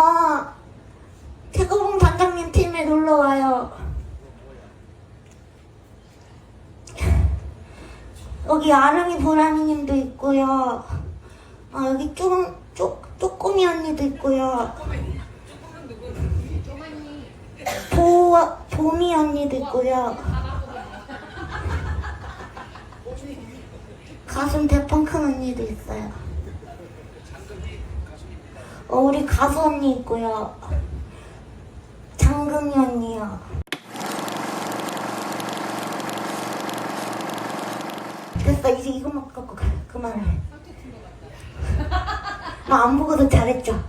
어, 태국봉 반장님 팀에 놀러 와요. 여기 아름이 보라미님도 있고요. 어, 여기 쪼, 쪼, 쪼꼬미 언니도 있고요. 보, 보미 언니도 있고요. 가슴 대펑큰 언니도 있어요. 어, 우리 가수 언니 있고요. 장금이 언니요. 됐어, 이제 이것만 갖고 가. 그만해. 나 안 보고도 잘했죠?